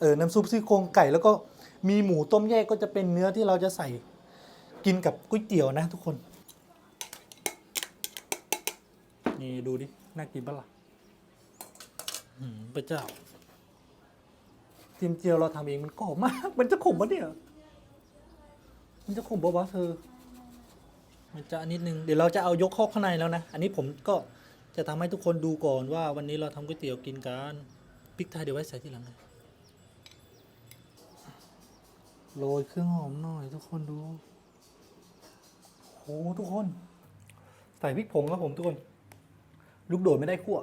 เออน้ำซุปซี่โครงไก่แล้วก็มีหมูต้มแยกก็จะเป็นเนื้อที่เราจะใส่กินกับก๋วยเตี๋ยวนะทุกคน นี่ดูดิ น่ากินปะล่ะอืมพระเจ้าเทียมเจียวเราทำเองมันกรอบมาก มันจะขมปะเนี่ย มันจะขมปะวะเธอ มันจะนิดนึง เดี๋ยวเราจะเอายกข้าข้างในแล้วนะ อันนี้ผมก็จะทำให้ทุกคนดูก่อนว่า วันนี้เราทำก๋วยเตี๋ยวกินกันพริกไทยเดี๋ยวไว้ใส่ทีหลังเลย โรยเครื่องหอมหน่อยทุกคนดูโหทุกคน ใส่พริกผงครับผมทุกคน ลูกโดดไม่ได้คั่ว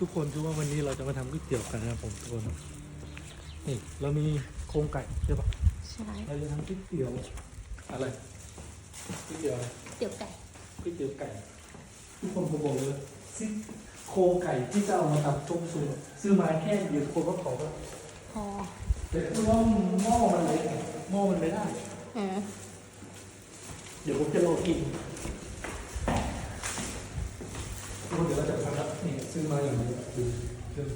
ทุกคนคือว่าวันนี้เราจะมาทำก๋วยเตี๋ยวกันนะครับผมทุกคน นี่เรามีโครงไก่ใช่ปะ ใช่เราจะทำก๋วยเตี๋ยวอะไรก๋วยเตี๋ยวอะไรเตี๋ยวไก่ก๋วยเตี๋ยวไก่ทุกคนผมบอกเลยซิโครงไก่ที่จะเอามาทำต้มซุปซื้อมาแค่เดียวทุกคนก็ขอว่าพอแต่คือว่าหม้อมันเล็กไงหม้อมันไม่ได้อืมเดี๋ยวผมจะโลกินทุกคนเดี๋ยวเราจะทำแล้วนี่ซื้อมาอย่างนี้ดูเครื่อง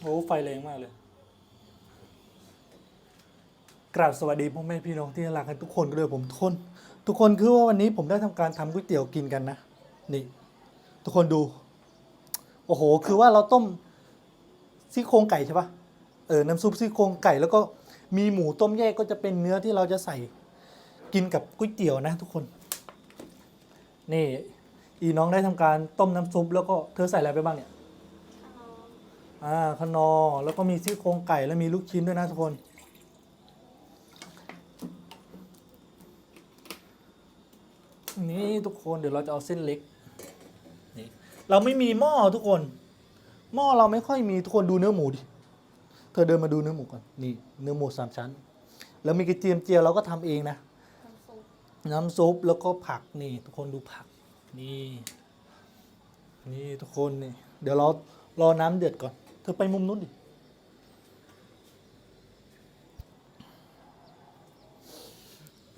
โอ้ไฟแรงมากเลย กราบสวัสดีพ่อแม่พี่น้องที่รักกันทุกคนด้วยผมทุกคน ทุกคนคือว่าวันนี้ผมได้ทำการทำก๋วยเตี๋ยวกินกันนะ นี่ ทุกคนดู โอ้โห คือว่าเราต้มซี่โครงไก่ใช่ปะเออ น้ำซุปซี่โครงไก่แล้วก็มีหมูต้มแยกก็จะเป็นเนื้อที่เราจะใส่กินกับก๋วยเตี๋ยวนะ ทุกคน นี่ อีน้องได้ทำการต้มน้ำซุปแล้วก็เธอใส่อะไรไปบ้างเนี่ย อ่าขนอร์แล้วก็มีซี่โครงไก่แล้วมีลูกชิ้นด้วยนะทุกคน นี่ทุกคนเดี๋ยวเราจะเอาเส้นเล็กนี่เราไม่มีหม้อทุกคน หม้อเราไม่ค่อยมีทุกคนดูเนื้อหมูดิเธอเดินมาดูเนื้อหมูก่อนนี่เนื้อหมูสามชั้น แล้วมีกระเทียมเจียวเราก็ทำเองนะน้ำซุปแล้วก็ผักนี่ ทุกคนดูผักนี่ นี่ทุกคนนี่ เดี๋ยวเรารอน้ำเดือดก่อนเธอไปมุมนู้นดิ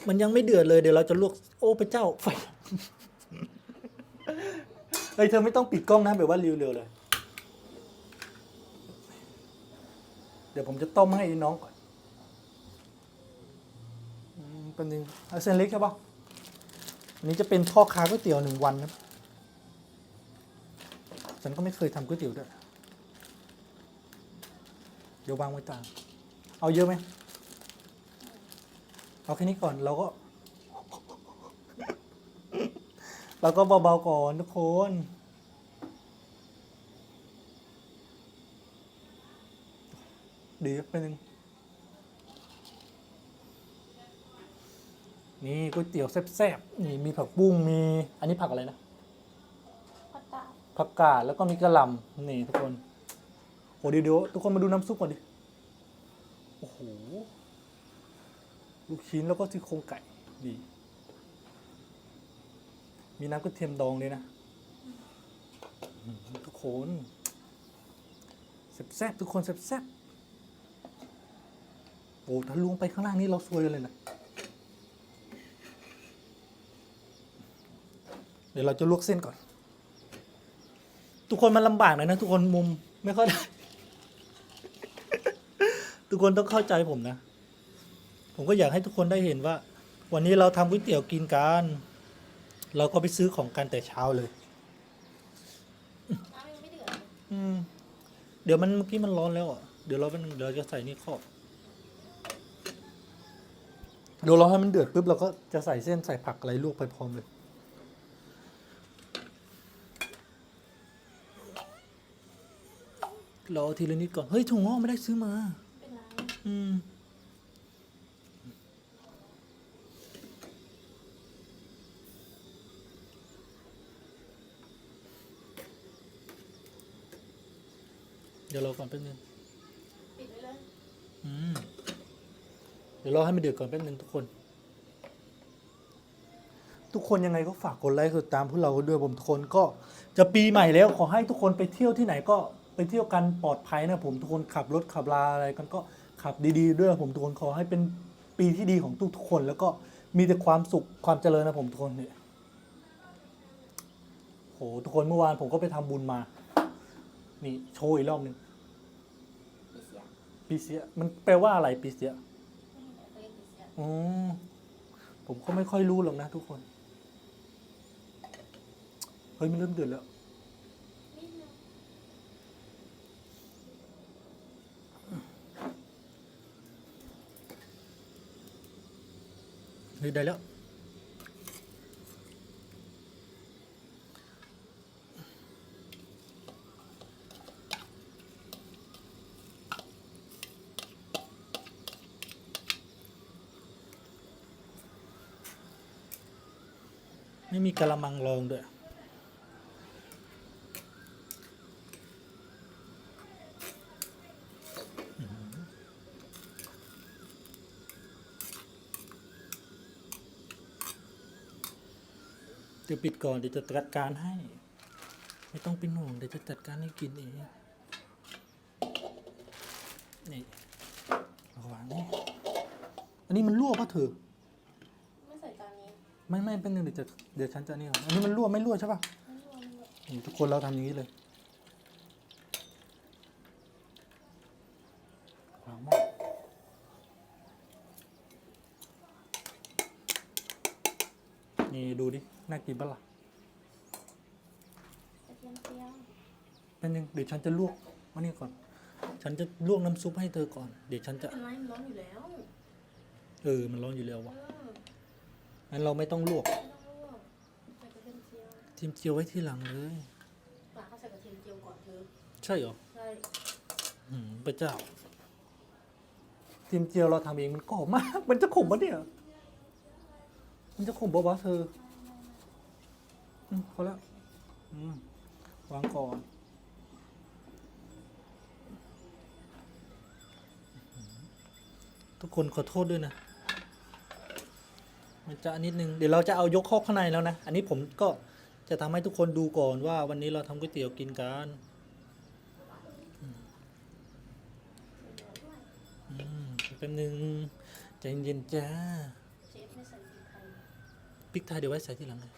มันยังไม่เดือดเลยเดี๋ยวเราจะลวก โอ้พระเจ้าไฟเฮ้ยเธอไม่ต้องปิดกล้องนะแบบว่าเร็วๆเลย เดี๋ยวผมจะต้มให้น้องก่อนอืมเป็นยังเอาเส้นเล็กใช่ปะอันนี้จะเป็นพ่อค้าก๋วยเตี๋ยวหนึ่งวันนะฉันก็ไม่เคยทำก๋วยเตี๋ยวด้วย ดี๋ยววางไว้ตามเอาเยอะไหม เอาแค่นี้ก่อนเราก็ เราก็เบาๆก่อนทุกคนเดี๋ยวไปบนึงนี่ก๋วยเตี๋ยวแซ่บๆ นี่มีผักบุ้งมี อันนี้ผักอะไรนะ ผักกาด ผักกาดแล้วก็มีกระหล่ำนี่ทุกคน โหเดี๋ยวเดี๋ยวทุกคนมาดูน้ำซุปก่อนดิ โอ้โห ลูกชิ้นแล้วก็ซี่โครงไก่ดี มีน้ำกระเทียมดองเลยนะ ทุกคนแซ่บๆทุกคนแซ่บๆโอ้ถ้าลวงไปข้างล่างนี้เราซวยเลยนะ เดี๋ยวเราจะลวกเส้นก่อน ทุกคนมันลำบากหน่อยนะทุกคนมุมไม่ค่อยได้ กคนต้องเข้าใจผมนะ ผมก็อยากให้ทุกคนได้เห็นว่า วันนี้เราทำก๋วยเตี๋ยวกินกัน เราก็ไปซื้อของกันแต่เช้าเลย น้ำยังไม่เดือดอืม เดี๋ยวมันเมื่อกี้มันร้อนแล้วอะ เดี๋ยวเราเป็นเดี๋ยวเราจะใส่นี่ครอบเดี๋ยวเราให้มันเดือดปุ๊บเราก็จะใส่เส้นใส่ผักอะไรลวกไปพร้อมเลยรอทีละนิดก่อน เฮ้ยถุงงอกไม่ได้ซื้อมาเป็นไร อืมเดี๋ยวรอก่อนแป๊บนึง ปิดไว้เลย อืม เดี๋ยวรอให้มันเดือดก่อนแป๊บนึงทุกคน ทุกคนยังไงก็ฝากกดไลค์กดติดตามพวกเราด้วยผมทุกคนก็จะปีใหม่แล้ว ขอให้ทุกคนไปเที่ยวที่ไหนก็ไปเที่ยวกันปลอดภัยนะผมทุกคนขับรถขับลาอะไรกันก็ ขับดีๆ ด้วยผมทุกคนขอให้เป็นปีที่ดีของทุกๆคน แล้วก็มีแต่ความสุขความเจริญนะผมทุกคนเนี่ยโหทุกคนเมื่อวานผมก็ไปทำบุญมา นี่โชว์อีกรอบหนึ่งปีเสียปีเสียมันแปลว่าอะไรปีเสียเขาเรียกปีเสียอ๋อผมก็ไม่ค่อยรู้หรอกนะทุกคน เฮ้ยมันเริ่มเดือดแล้ว นิดนึง เฮ้ยได้แล้วไม่มีกระมังรองด้วย เดี๋ยวปิดก่อนเดี๋ยวจะจัดการให้ ไม่ต้องเป็นห่วงเดี๋ยวจะจัดการให้กินเองนี่เอาวางนี่อันนี้มันรั่วปะเธอไม่ใส่จานนี้ไม่ไม่เป็นหนึ่งเดี๋ยวจะเดี๋ยวฉันจะนี่ก่อนอันนี้มันรั่วไม่รั่วใช่ปะไม่รวมเลยนี่ทุกคนเราทำอย่างนี้เลยวางหม้อนี่ดูดิ น่ากินปะล่ะกระเทียมเจียวเป็นยังเดี๋ยวฉันจะลวกมานี่ก่อน ฉันจะลวกน้ำซุปให้เธอก่อน เดี๋ยวฉันจะเป็นไรมันร้อนอยู่แล้วเออ มันร้อนอยู่แล้วเอวะองั้นเราไม่ต้องลวกไม่ต้องลวกใส่กระเทียมเจียวทิมเจียวไว้ที่หลังเลยปลาเขาใส่กระเทียมเจียวก่อนเธอใช่เหรอ ใช่อืมพระเจ้าทิมเจียวเราทำเองมันกรอบมาก มันจะขมปะเนี่ย มันจะขมปะวะเธอ อืมพอแล้วอืมวางก่อนทุกคนขอโทษด้วยนะ มันจะนิดนึง เดี๋ยวเราจะเอายกข้อข้างในแล้วนะ อันนี้ผมก็จะทำให้ทุกคนดูก่อนว่าวันนี้เราทำก๋วยเตี๋ยวกินกันอืมแป๊บนึงใจเย็นๆจ้าเชฟไม่ใส่พริกไทยพริกไทยเดี๋ยวไว้ใส่ทีหลังเลย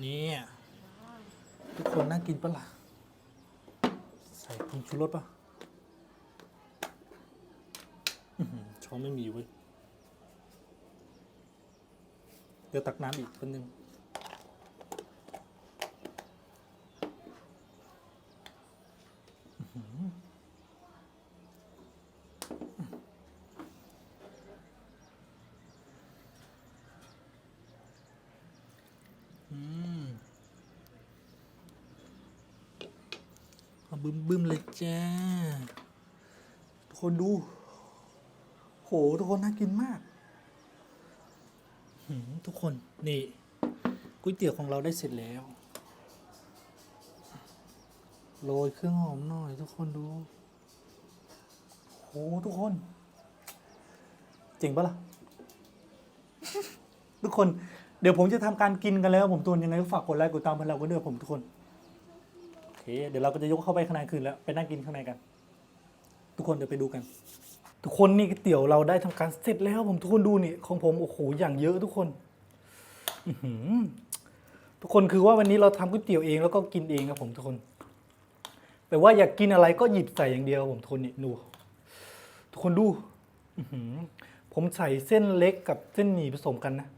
นี่ทุกคนน่ากินปะล่ะ ใส่ผงชูรสปะช้อนไม่มีเว้ย เดี๋ยวตักน้ำอีกคนหนึ่งอื้อหืออืม เอาบึ้มบึ้มๆเลยจ้า ทุก คนดู โห ทุกคนน่ากินมากหืมทุกคน นี่ก๋วยเตี๋ยวของเราได้เสร็จแล้ว โรยเครื่องหอมหน่อย ทุกคนดู โห ทุกคน เจ๋งปะล่ะ ทุกคน เดี๋ยวผมจะทำการกินกันแล้ว ผมตุนยังไงก็ฝากกดไลค์กดตามพวกเรากันด้วยผมทุกคน โอเค เดี๋ยวเราก็จะยกเข้าไปข้างในคืนแล้ว ไปนั่งกินข้างในกัน ทุกคนเดี๋ยวไปดูกัน ทุกคนนี่ก๋วยเตี๋ยวเราได้ทำการเสร็จแล้วผมทุกคนดูนี่ของผมโอ้โหอย่างเยอะทุกคนทุกคนคือว่าวันนี้เราทำก๋วยเตี๋ยวเองแล้วก็กินเองครับผมทุกคนแปลว่าอยากกินอะไรก็หยิบใส่อย่างเดียวผมทุกคนนี่ดูทุกคนดูผมใส่เส้นเล็กกับเส้นหมี่ผสมกันนะ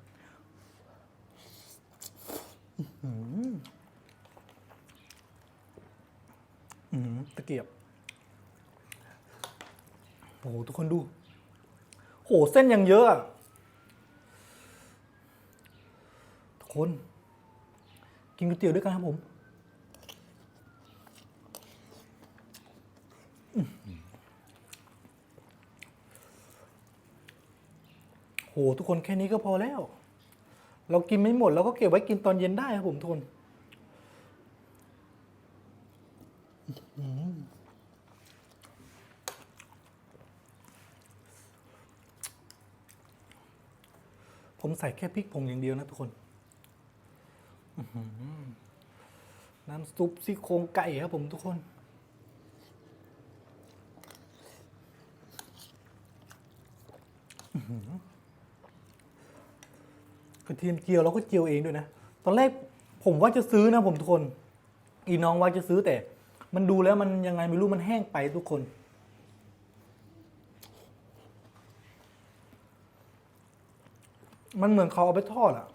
ตะเกียบ โอ้โหทุกคนดู โหเส้นยังเยอะทุกคน กินก๋วยเตี๋ยวด้วยกันครับผมอื้อหือโหทุกคนแค่นี้ก็พอแล้ว เรากินไม่หมดเราก็เก็บไว้กินตอนเย็นได้ครับผมทุกคน ผมใส่แค่พริกผงอย่างเดียวนะทุกคนน้ำซุปซี่โครงไก่ครับผมทุกคน กระเทียมเจียวเราก็เจียวเองด้วยนะ ตอนแรกผมว่าจะซื้อนะผมทุกคน อีน้องว่าจะซื้อแต่ มันดูแล้วมันยังไงไม่รู้มันแห้งไปทุกคน มันเหมือนเขาเอาไปทอดอะ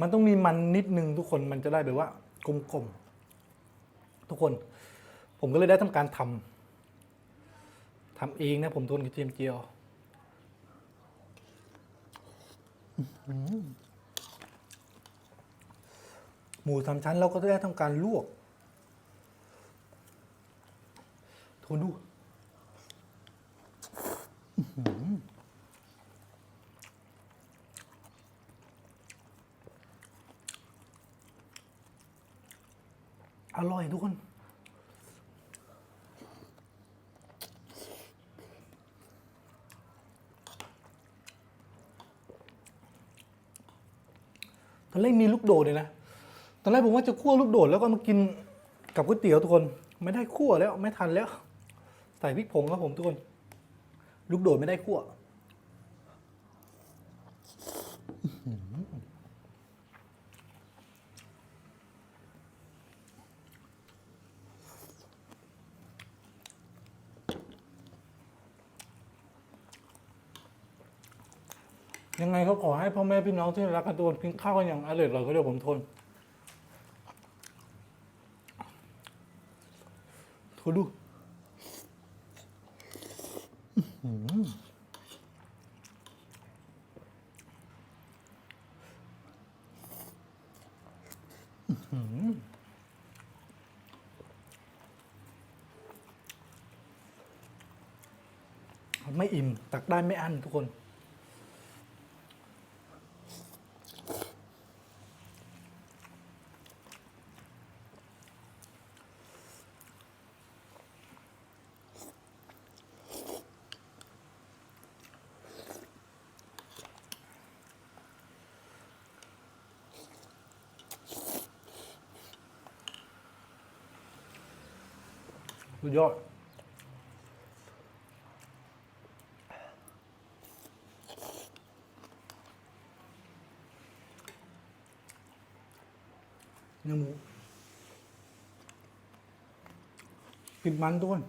มันต้องมีมันนิดนึงทุกคนมันจะได้แบบว่ากลมๆทุกคน ผมก็เลยได้ทำการทำทำเองนะ ผมทนกระเทียมเจียวหมูสามชั้นเราก็ได้ทำการลวกโทนดู อร่อยทุกคน ตอนแรกมีลูกโดดเลยนะ ตอนแรกผมว่าจะคั่วลูกโดดแล้วก็มากินกับก๋วยเตี๋ยวทุกคน ไม่ได้คั่วแล้วไม่ทันแล้ว ใส่พริกผงครับผมทุกคน ลูกโดดไม่ได้คั่ว ยังไงก็ขอให้พ่อแม่พี่น้องที่รักกันทุกคนกินข้าวกันอย่างอร่อยๆก็เดี๋ยวผมทนทษดูไม่อิ่ม ตักได้ไม่อั้นทุกคน ยอดเนื้อหมูติดมันทุกคน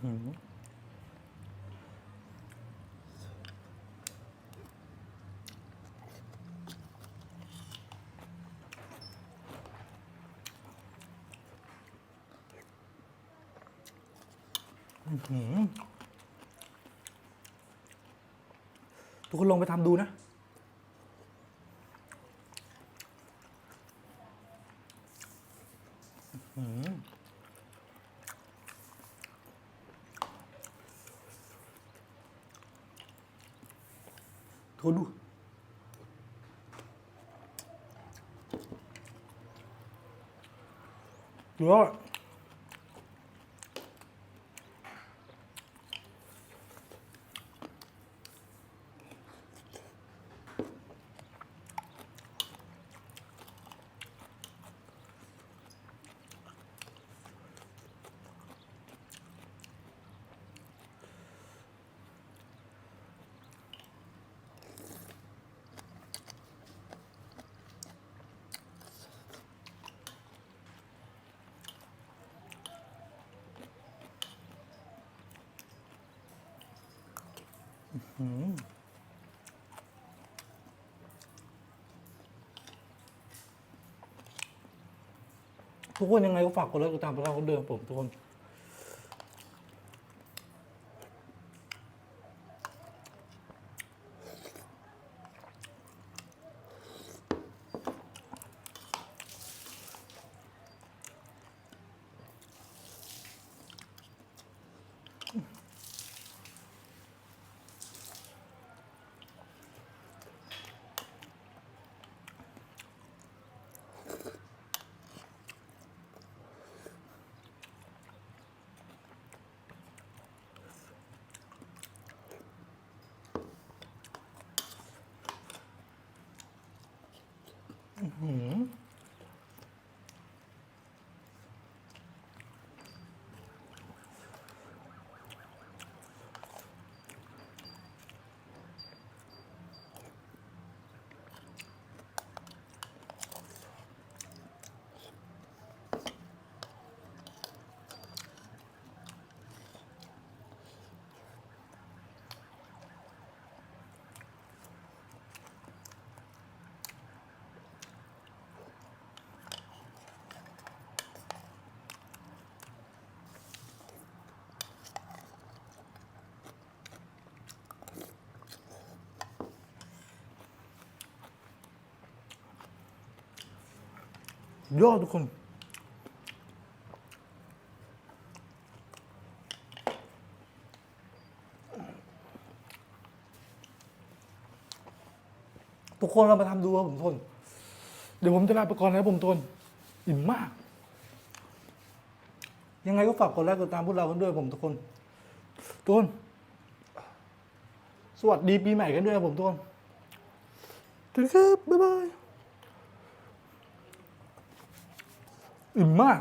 ทุกคนลองไปทำดูนะ อื้อ หือโท ทุกคนยังไงก็ฝากกดไลค์กดติดตามพวกเราคนเดิมผมทุกคน หืม ยอดทุกคน ทุกคนเรามาทำดูว่าผมทน เดี๋ยวผมจะลาไปก่อนนะผมทน อิ่มมาก ยังไงก็ฝากกดไลค์กดติดตามพวกเรากันด้วยผมทุกคน ทุกคน สวัสดีปีใหม่กันด้วยครับผมทุกคนสวัสดีครับ บ๊ายบาย อิ่มมาก